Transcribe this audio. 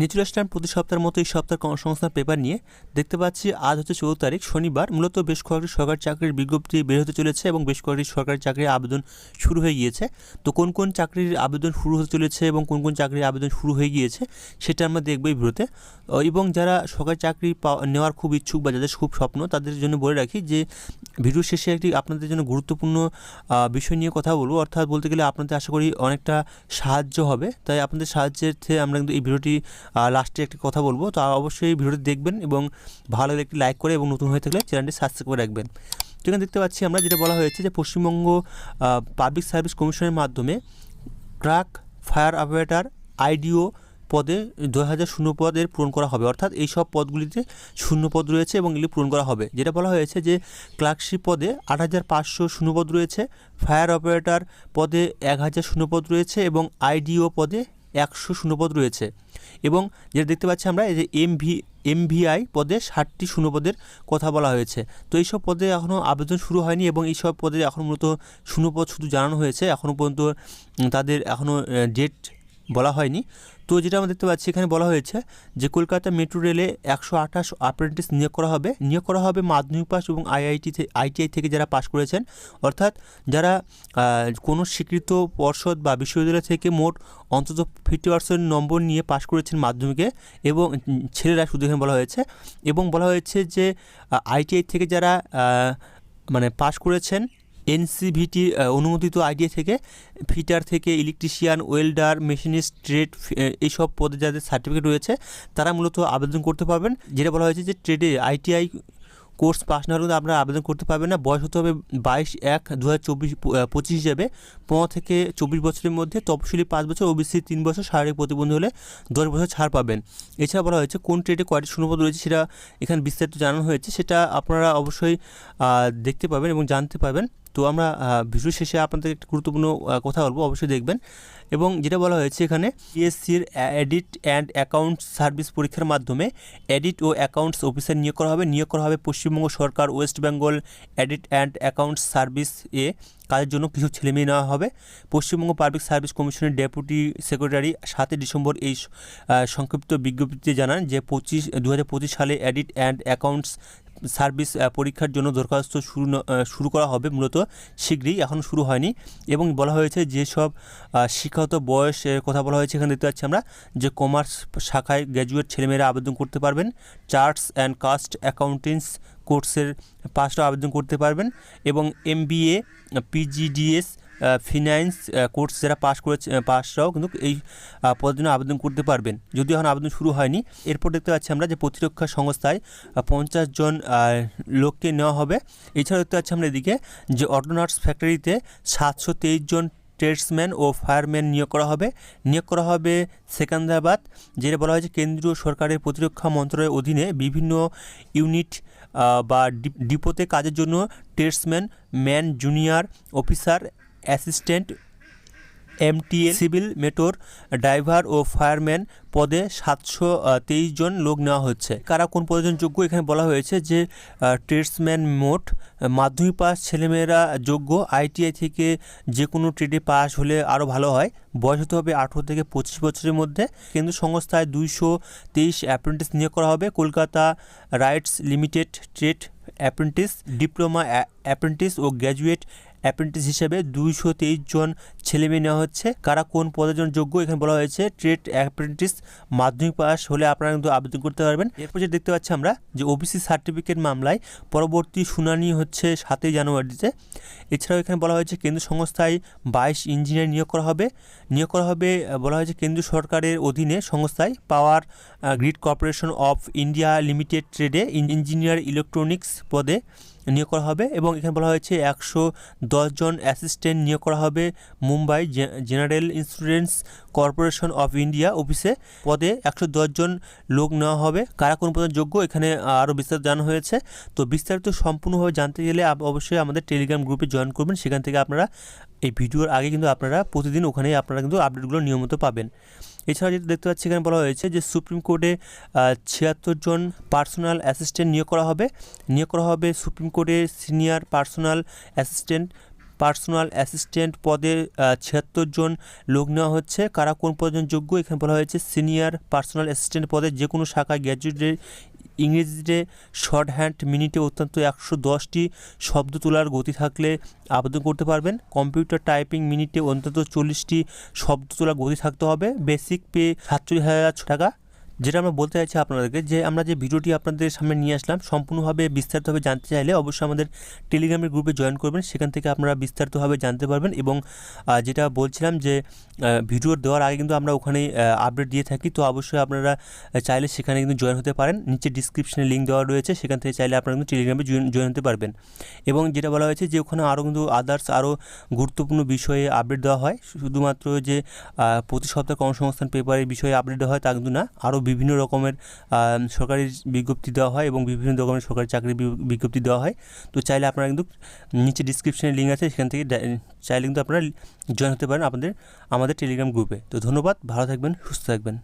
নিচুল আসলাম প্রতি সপ্তাহের মতো এই সপ্তাহের কর্মসংস্থান পেপার নিয়ে দেখতে পাচ্ছি, আজ হচ্ছে চৌদ্দ তারিখ, শনিবার। মূলত বেশ কয়েকটি সরকারি চাকরির বিজ্ঞপ্তি বের হতে চলেছে এবং বেশ কয়েকটি সরকারি চাকরির আবেদন শুরু হয়ে গিয়েছে। তো কোন কোন চাকরির আবেদন শুরু হতে চলেছে এবং কোন কোন চাকরির আবেদন শুরু হয়ে গিয়েছে, সেটা আমরা দেখব এই ভিডিওতে। এবং যারা সরকারি চাকরি নেওয়ার খুব ইচ্ছুক বা যাদের খুব স্বপ্ন, তাদের জন্য বলে রাখি যে, ভিডিও শেষে একটি আপনাদের জন্য গুরুত্বপূর্ণ বিষয় নিয়ে কথা বলব। অর্থাৎ বলতে গেলে আপনাদের আশা করি অনেকটা সাহায্য হবে। তাই আপনাদের সাহায্যের আমরা কিন্তু এই ভিডিওটি লাস্টে একটি কথা বলব, তো অবশ্যই ভিডিওটি দেখবেন এবং ভালো একটি লাইক করে এবং নতুন হয়ে থাকলে চ্যানেলটি সাবস্ক্রাইব করে রাখবেন। তো এখানে দেখতে পাচ্ছি আমরা যেটা বলা হয়েছে যে পশ্চিমবঙ্গ পাবলিক সার্ভিস কমিশনের মাধ্যমে ট্রাক ফায়ার অপারেটর আইডিও পদে দু হাজার শূন্য পদের পূরণ করা হবে। অর্থাৎ এই সব পদগুলিতে শূন্য পদ রয়েছে এবং এগুলি পূরণ করা হবে। যেটা বলা হয়েছে যে ক্লার্কশিপ পদে আট হাজার পাঁচশো শূন্য পদ রয়েছে ফায়ার অপারেটর পদে এক হাজার শূন্য পদ রয়েছে এবং আইডিও পদে একশো শূন্যপদ রয়েছে। এবং যেটা দেখতে পাচ্ছি আমরা, এই যে এমভি এমভিআই পদে ষাটটি শূন্যপদের কথা বলা হয়েছে। তো এইসব পদে এখনও আবেদন শুরু হয়নি এবং এইসব পদে এখন মূলত শূন্যপদ শুধু জানানো হয়েছে। এখনও পর্যন্ত তাদের এখনও ডেট বলা হয়নি। তো যেটা আমরা দেখতে পাচ্ছি, এখানে বলা হয়েছে যে কলকাতা মেট্রো রেলে একশো আঠাশ অ্যাপ্রেন্টিস নিয়োগ করা হবে। নিয়োগ করা হবে মাধ্যমিক পাস এবং আইআইটি আইটিআই থেকে যারা পাশ করেছেন। অর্থাৎ যারা কোনো স্বীকৃত পর্ষদ বা বিশ্ববিদ্যালয় থেকে মোট অন্তত ফিফটি পার্সেন্ট নম্বর নিয়ে পাশ করেছেন মাধ্যমিকে এবং ছেলেরা শুধু এখানে বলা হয়েছে। এবং বলা হয়েছে যে আইটিআই থেকে যারা মানে পাশ করেছেন এনসিভিটি অনুমোদিত আইডিয়া থেকে ফিটার থেকে ইলেকট্রিশিয়ান, ওয়েল্ডার, মেশিনিস্ট, ট্রেড এইসব পদে যাদের সার্টিফিকেট রয়েছে, তারা মূলত আবেদন করতে পারবেন। যেটা বলা হয়েছে যে ট্রেডে আইটিআই কোর্স পাস না হলে আপনারা আবেদন করতে পারবেন না। বয়স হতে হবে বাইশ এক দু হাজার চব্বিশ পঁচিশ হিসাবে। পনেরো থেকে চব্বিশ বছরের মধ্যে তপশিলি পাঁচ বছর, ওবিসি তিন বছর, শারীরিক প্রতিবন্ধী হলে দশ বছর ছাড় পাবেন। এছাড়া বলা হয়েছে কোন ট্রেডে কয়টি শূন্যপদ রয়েছে সেটা এখানে বিস্তারিত জানানো হয়েছে। সেটা আপনারা অবশ্যই দেখতে পাবেন এবং জানতে পারবেন। তো আমরা ভিডিও শেষে আপনাদের একটি গুরুত্বপূর্ণ কথা বলব, অবশ্যই দেখবেন। এবং যেটা বলা হয়েছে এখানে পিএসসির এডিট অ্যান্ড অ্যাকাউন্ট সার্ভিস পরীক্ষার মাধ্যমে এডিট ও অ্যাকাউন্টস অফিসার নিয়োগ করা হবে। নিয়োগ করা হবে পশ্চিমবঙ্গ সরকার West Bengal audit and accounts service এ কাজের জন্য কিছু ছেলেমেয়ে নেওয়া হবে। পশ্চিমবঙ্গ পাবলিক সার্ভিস কমিশনের ডেপুটি সেক্রেটারি সাতই ডিসেম্বর এই সংক্ষিপ্ত বিজ্ঞপ্তিতে জানান যে পঁচিশ দু সালে এডিট অ্যান্ড অ্যাকাউন্টস সার্ভিস পরীক্ষার জন্য দরখাস্ত শুরু শুরু করা হবে মূলত শীঘ্রই এখনও শুরু হয়নি। এবং বলা হয়েছে যেসব শিক্ষাগত বয়সের কথা বলা হয়েছে, এখানে দেখতে পাচ্ছি আমরা, যে কমার্স শাখায় গ্র্যাজুয়েট ছেলেমেয়েরা আবেদন করতে পারবেন, চার্টস অ্যান্ড কাস্ট অ্যাকাউন্টেন্টস কোর্সের পাশটা আবেদন করতে পারবেন, এবং M MBA, PGDS finance course যারা পাস করেছে পাসরাও কিন্তু এই পদের জন্য আবেদন করতে পারবেন। যদিও এখন আবেদন শুরু হয়নি, এরপর দেখতে পাচ্ছি আমরা যে প্রতিরক্ষা সংস্থায় পঞ্চাশ জন লোককে নেওয়া হবে। এছাড়া দেখতে পাচ্ছি আমরা এদিকে যে অটোনাটস ফ্যাক্টরিতে সাতশো তেইশ জন ট্রেডসম্যান ও ফায়ারম্যান নিয়োগ করা হবে। নিয়োগ করা হবে সেকেন্দ্রাবাদ যেটা বলা হয়েছে কেন্দ্রীয় সরকারের প্রতিরক্ষা মন্ত্রণালয়ের অধীনে বিভিন্ন ইউনিট বা ডিপ- ডিপোতে কাজের জন্য tradesman man junior officer assistant MTA civil motor driver ও ফায়ারম্যান পদে সাতশো তেইশ জন লোক নেওয়া হচ্ছে। কারা কোন পদের জন্য যোগ্য এখানে বলা হয়েছে যে ট্রেডসম্যান মোট মাধ্যমিক পাস ছেলেমেয়েরা যোগ্য, আইটিআই থেকে যে কোনো ট্রেডে পাস হলে আরও ভালো হয়। বয়স হতে হবে আঠেরো থেকে পঁচিশ বছরের মধ্যে। কেন্দ্র সংস্থায় দুইশো তেইশ অ্যাপ্রেন্টিস নিয়োগ করা হবে। Kolkata RITES limited trade apprentice, diploma apprentice ও গ্র্যাজুয়েট অ্যাপ্রেন্টিস হিসেবে দুইশো তেইশ জন ছেলেমেয়ে নেওয়া হচ্ছে। কারা কোন পদের জন্য যোগ্য? এখানে বলা হয়েছে ট্রেড অ্যাপ্রেন্টিস মাধ্যমিক পাস হলে আপনারা কিন্তু আবেদন করতে পারবেন। এরপর যেটা দেখতে পাচ্ছি আমরা যে ওবিসি সার্টিফিকেট মামলায় পরবর্তী শুনানি হচ্ছে সাতই জানুয়ারিতে। এছাড়াও এখানে বলা হয়েছে কেন্দ্র সংস্থায় বাইশ ইঞ্জিনিয়ার নিয়োগ করা হবে। নিয়োগ করা হবে বলা হয়েছে কেন্দ্র সরকারের অধীনে সংস্থায় power grid corporation of India limited ট্রেডে ইঞ্জিনিয়ার ইলেকট্রনিক্স পদে। নিয়োগ করা হবে এবং এখানে বলা হয়েছে একশো জন অ্যাসিস্ট্যান্ট নিয়োগ করা হবে Mumbai general insurance corporation of India অফিসে। পদে একশো জন লোক নেওয়া হবে। কারা কোন পদের যোগ্য এখানে আরও বিস্তারিত জানানো হয়েছে। তো বিস্তারিত সম্পূর্ণভাবে জানতে গেলে অবশ্যই আমাদের টেলিগ্রাম গ্রুপে জয়েন করবেন। সেখান থেকে আপনারা এই ভিডিওর আগে কিন্তু আপনারা প্রতিদিন ওখানে আপনারা কিন্তু আপডেটগুলো নিয়মিত পাবেন। এছাড়া যেটা দেখতে পাচ্ছি এখানে বলা হয়েছে যে সুপ্রিম কোর্টে ছিয়াত্তর জন পার্সোনাল অ্যাসিস্ট্যান্ট নিয়োগ করা হবে। নিয়োগ করা হবে সুপ্রিম কোর্টে senior personal assistant personal assistant পদে ছিয়াত্তর জন লোক নেওয়া হচ্ছে। কারা কোন পদের যোগ্য? এখানে বলা হয়েছে সিনিয়র পার্সোনাল অ্যাসিস্ট্যান্ট পদে যে কোনো শাখায় গ্র্যাজুয়েটের ইংরেজিতে শর্ট হ্যান্ড মিনিটে অত্যন্ত একশো দশটি শব্দ তোলার গতি থাকলে আবেদন করতে পারবেন। কম্পিউটার টাইপিং মিনিটে অন্তত চল্লিশটি শব্দ তোলার গতি থাকতে হবে। বেসিক পে সাতচল্লিশ হাজার টাকা। যেটা আমরা বলতে চাইছি আপনাদেরকে যে আমরা যে ভিডিওটি আপনাদের সামনে নিয়ে আসলাম, সম্পূর্ণভাবে বিস্তারিতভাবে জানতে চাইলে অবশ্যই আমাদের টেলিগ্রামের গ্রুপে জয়েন করবেন। সেখান থেকে আপনারা বিস্তারিতভাবে জানতে পারবেন এবং যেটা বলছিলাম যে ভিডিও দেওয়ার আগে কিন্তু আমরা ওখানে আপডেট দিয়ে থাকি। তো অবশ্যই আপনারা চাইলে সেখানে কিন্তু জয়েন হতে পারেন। নিচে ডিসক্রিপশনে লিঙ্ক দেওয়া রয়েছে। সেখান থেকে চাইলে আপনারা কিন্তু টেলিগ্রামে জয়েন হতে পারবেন। এবং যেটা বলা হয়েছে যে, ওখানে আরও কিন্তু আদার্স আরও গুরুত্বপূর্ণ বিষয়ে আপডেট দেওয়া হয়। শুধুমাত্র যে প্রতি সপ্তাহে কর্মসংস্থান পেপারের বিষয়ে আপডেট দেওয়া হয় তা কিন্তু না আরও বিভিন্ন রকমের সরকারি বিজ্ঞপ্তি দেওয়া হয় এবং বিভিন্ন রকমের সরকারি চাকরির বিজ্ঞপ্তি দেওয়া হয়। তো চাইলে আপনারা কিন্তু নিচে ডিসক্রিপশানে লিঙ্ক আছে, সেখান থেকে চাইলে কিন্তু আপনারা জয়েন হতে পারেন আপনাদের আমাদের টেলিগ্রাম গ্রুপে তো ধন্যবাদ, ভালো থাকবেন, সুস্থ থাকবেন।